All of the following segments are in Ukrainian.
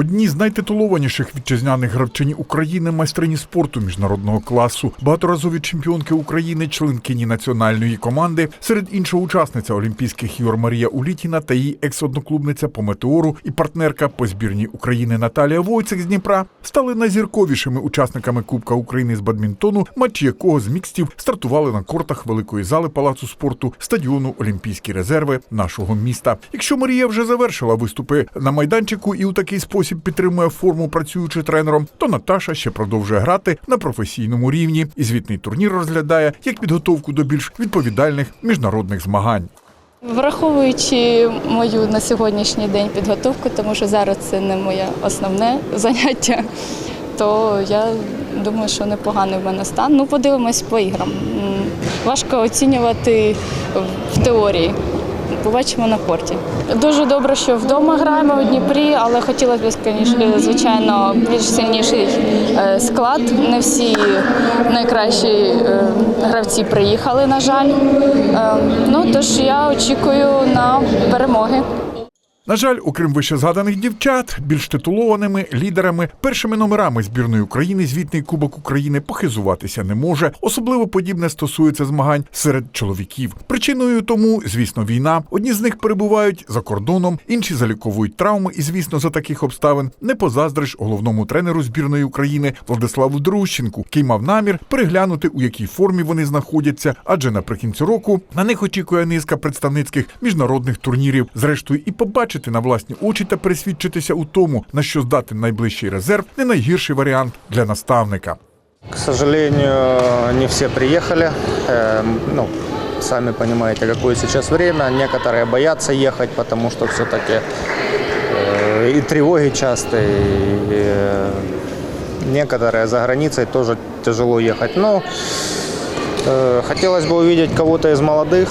Одні з найтитулованіших вітчизняних гравчині України майстрині спорту міжнародного класу, багаторазові чемпіонки України, членкині національної команди, серед іншого учасниця Олімпійських ігор Марія Улітіна та її екс-одноклубниця по метеору і партнерка по збірній України Наталія Войцек з Дніпра стали найзірковішими учасниками Кубка України з бадмінтону, матчі якого з мікстів стартували на кортах великої зали палацу спорту стадіону Олімпійські резерви нашого міста. Якщо Марія вже завершила виступи на майданчику і у такий спосіб підтримує форму, працюючи тренером, то Наташа ще продовжує грати на професійному рівні. І звітний турнір розглядає як підготовку до більш відповідальних міжнародних змагань. Враховуючи мою на сьогоднішній день підготовку, тому що зараз це не моє основне заняття, то я думаю, що непоганий в мене стан. Ну, подивимось по іграм. Важко оцінювати в теорії. Побачимо на корті. Дуже добре, що вдома граємо у Дніпрі, але хотілося б, звісно, звичайно, більш сильніший е, склад. Не всі найкращі е, гравці приїхали, на жаль. Е, Ну тож я очікую на перемоги. На жаль, окрім вище згаданих дівчат, більш титулованими лідерами, першими номерами збірної України звітний Кубок України похизуватися не може. Особливо подібне стосується змагань серед чоловіків. Причиною тому, звісно, війна. Одні з них перебувають за кордоном, інші заліковують травми, і, звісно, за таких обставин не позаздриш головному тренеру збірної України Владиславу Друщенку, який мав намір переглянути, у якій формі вони знаходяться, адже наприкінці року на них очікує низка представницьких міжнародних турнірів. Зрештою, і побачити на власні очі та пересвідчитися у тому, на що здатен найближчий резерв, не найгірший варіант для наставника. К сожалению, не все приехали. Э, Ну, сами понимаете, какое сейчас время. Некоторые боятся ехать, потому что все-таки и тревоги частые, и э, некоторые за границей тоже тяжело ехать. Но э, хотелось бы увидеть кого-то из молодых.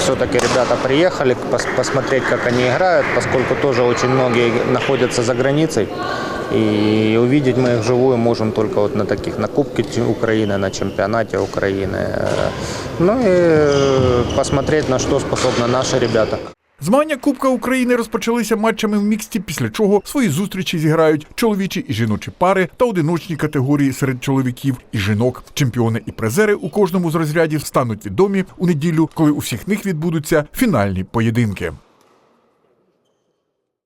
Все-таки ребята приехали пос- посмотреть, как они играют, поскольку тоже очень многие находятся за границей. И увидеть мы их вживую можем только вот на таких, на Кубке Ч- Украины, на чемпионате Украины. Э, Ну и э, посмотреть, на что способны наши ребята. Змагання Кубка України розпочалися матчами в міксті, після чого свої зустрічі зіграють чоловічі і жіночі пари та одиночні категорії серед чоловіків і жінок. Чемпіони і призери у кожному з розрядів стануть відомі у неділю, коли у всіх них відбудуться фінальні поєдинки.